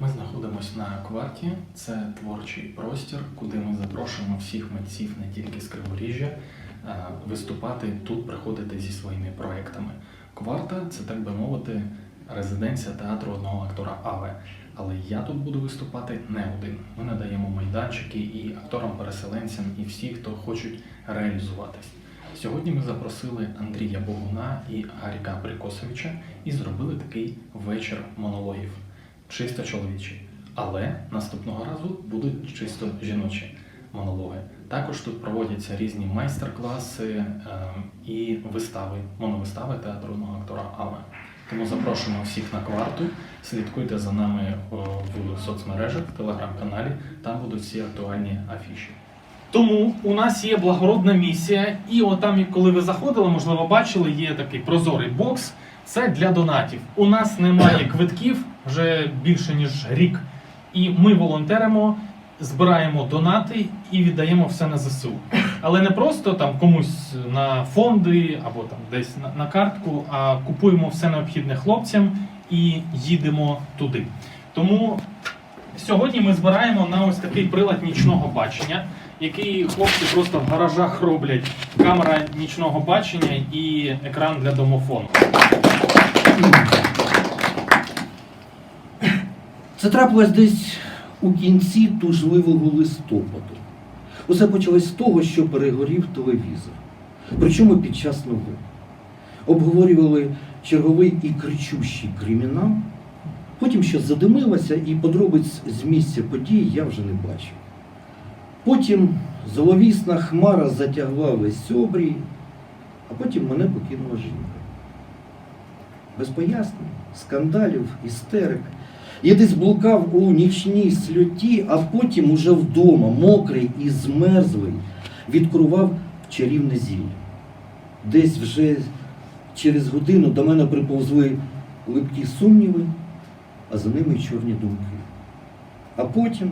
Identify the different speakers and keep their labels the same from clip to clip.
Speaker 1: Ми знаходимося на кварті. Це творчий простір, куди ми запрошуємо всіх митців не тільки з Криворіжжя е, виступати тут, приходити зі своїми проектами. Кварта це так би мовити резиденція театру одного актора Аве. Але я тут буду виступати не один. Ми надаємо майданчики і акторам-переселенцям, і всі, хто хочуть реалізуватись. Сьогодні ми запросили Андрія Богуна і Гаріка Прикосовича і зробили такий вечір монологів чисто чоловічі. Але наступного разу будуть чисто жіночі монологи. Також тут проводяться різні майстер-класи е, і вистави, моновистави театру актора Аве. Тому запрошуємо всіх на кварту. Слідкуйте за нами о, в соцмережах, в телеграм-каналі. Там будуть всі актуальні афіші.
Speaker 2: Тому у нас є благородна місія, і отам, коли ви заходили, можливо, бачили, є такий прозорий бокс. Це для донатів. У нас немає квитків вже більше ніж рік. І ми волонтеримо, збираємо донати і віддаємо все на ЗСУ. Але не просто там комусь на фонди або там десь на, на картку, а купуємо все необхідне хлопцям і їдемо туди. Тому Сьогодні ми збираємо на ось такий прилад нічного бачення, який хлопці просто в гаражах роблять. Камера нічного бачення і екран для домофону.
Speaker 3: Це трапилось десь у кінці тужливого листопаду. Усе почалось з того, що перегорів телевізор. Причому під час новин. Обговорювали черговий і кричущий кримінал. Потім щось задимилося, і подробиць з місця події я вже не бачив. Потім зловісна хмара затягла весь обрій, а потім мене покинула жінка. Без пояснень, скандалів, істерик. Я десь блукав у нічній сльоті, а потім уже вдома, мокрий і змерзлий, відкрував чарівне зілля. Десь вже через годину до мене приповзли липкі сумніви, а за ними чорні думки. А потім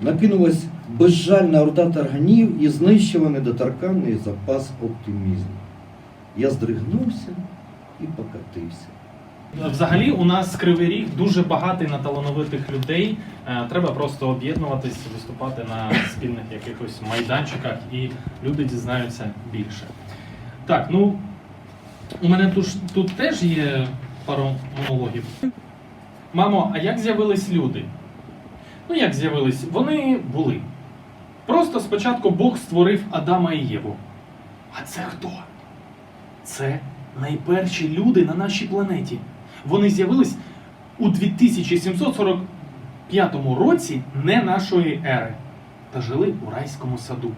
Speaker 3: накинулась безжальна орда тарганів і знищила недоторканний запас оптимізму. Я здригнувся і покатився.
Speaker 2: Взагалі, у нас Кривий Ріг дуже багатий на талановитих людей. Е, Треба просто об'єднуватись, виступати на спільних якихось майданчиках, і люди дізнаються більше. Так, ну у мене тут, тут теж є пару монологів. Мамо, а як з'явились люди? Ну, як з'явились? Вони були. Просто спочатку Бог створив Адама і Єву. А це хто? Це найперші люди на нашій планеті. Вони з'явились у 2745 році не нашої ери та жили у райському саду.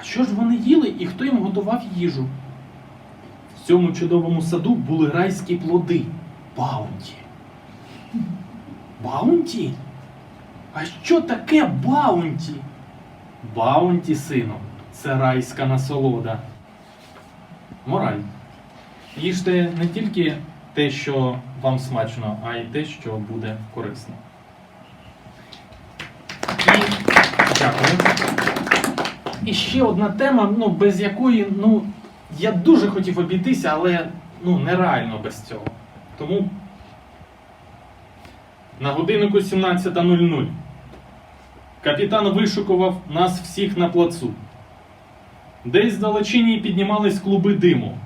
Speaker 2: А що ж вони їли і хто їм готував їжу? В цьому чудовому саду були райські плоди баунті. Баунті? А що таке баунті? Баунті, сину, це райська насолода. Мораль. Їжте не тільки те, що вам смачно, а й те, що буде корисно. І дякую. І ще одна тема, ну, без якої ну, я дуже хотів обійтися, але ну, нереально без цього. Тому на годиннику 17.00 капітан вишукував нас всіх на плацу. Десь вдалечині піднімались клуби диму.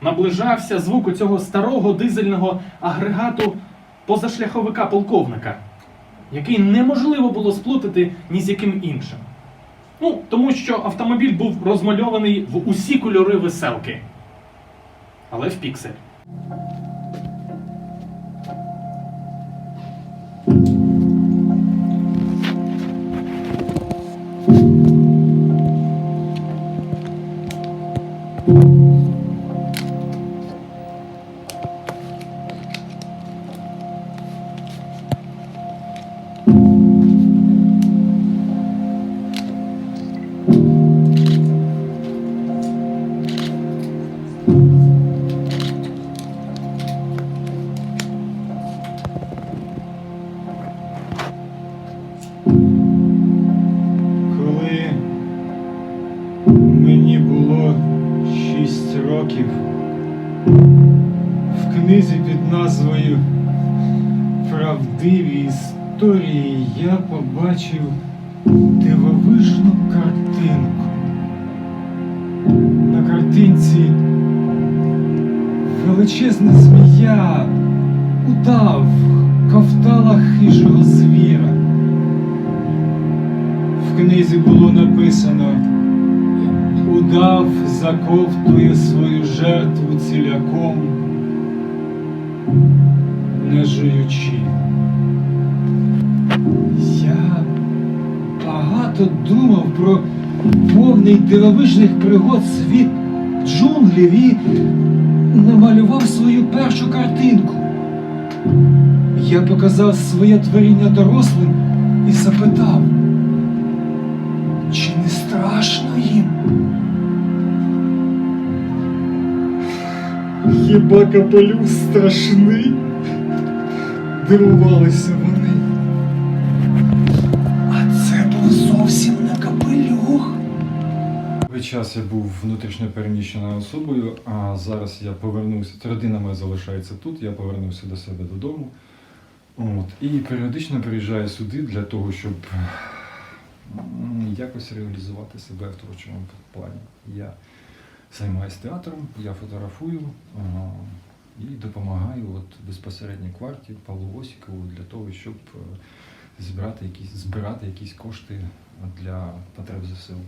Speaker 2: Наближався звук у цього старого дизельного агрегату позашляховика полковника, який неможливо було сплутати ні з яким іншим. Ну, тому що автомобіль був розмальований в усі кольори веселки. Але в піксель.
Speaker 4: Років, в книзі під назвою правдивій історії я побачив дивовижну картинку. На картинці величезна змія удав ковтала хижого звіра. В книзі було написано Удав заковтує свою жертву ціляком, не жуючи. Я багато думав про повний дивовижних пригод світ джунглів і намалював свою першу картинку. Я показав своє творіння дорослим і запитав, чи не страшно їм? Хіба капелюх страшний? Дивувалися вони. А це був зовсім не капелюх.
Speaker 5: Весь час я був внутрішньо переміщеною особою, а зараз я повернувся. Родина моя залишається тут, я повернувся до себе додому. От, і періодично приїжджаю сюди для того, щоб якось реалізувати себе в творчому плані. Я займаюся театром, я фотографую і допомагаю от, безпосередньо кварті Павлу Осікову для того, щоб збирати зібрати якісь, збирати якісь кошти для потреб ЗСУ.